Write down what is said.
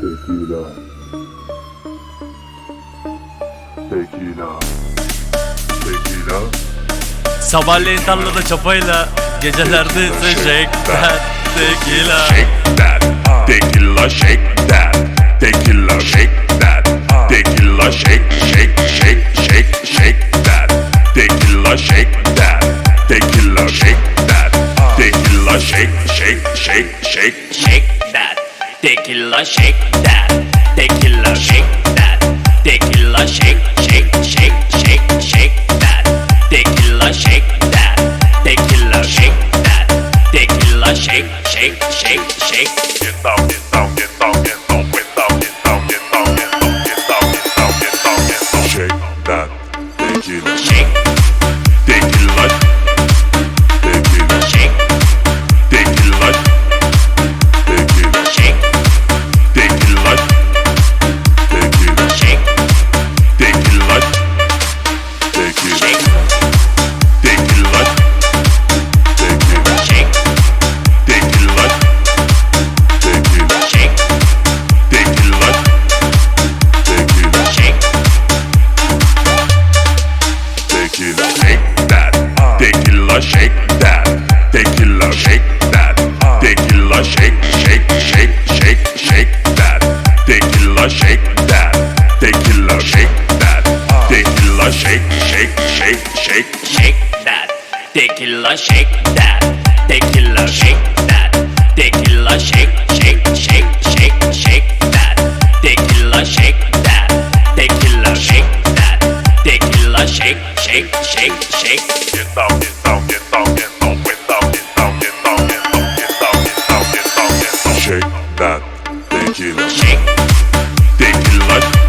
Tequila. Tequila. Tequila. Sabahleyin tarlada çapayla Gecelerde ise şekler Tequila Shake that. Tequila, shake that. Tequila, shake that. Tequila, shake, shake, shake, shake, shake that. Tequila, shake that. Tequila, shake that. Tequila, shake, shake, shake, shake, shake that. Tequila, shake that. Tequila, shake that. Tequila, shake, shake, shake, shake, shake that. Tequila, shake that. Tequila, shake that. Tequila, shake, shake, shake, shake. Get down, get down, get down, get down, get down, get down, get down, get down, get down, get down, get down, get down. Shake that. Tequila. Shake. Tequila, shake that. Tequila, shake, shake, shake, shake, shake that. Tequila, shake that. Tequila, shake that. Tequila, shake, shake, shake, shake, shake that. Tequila, shake that. Tequila, shake that. Tequila, shake, tequila, tequila.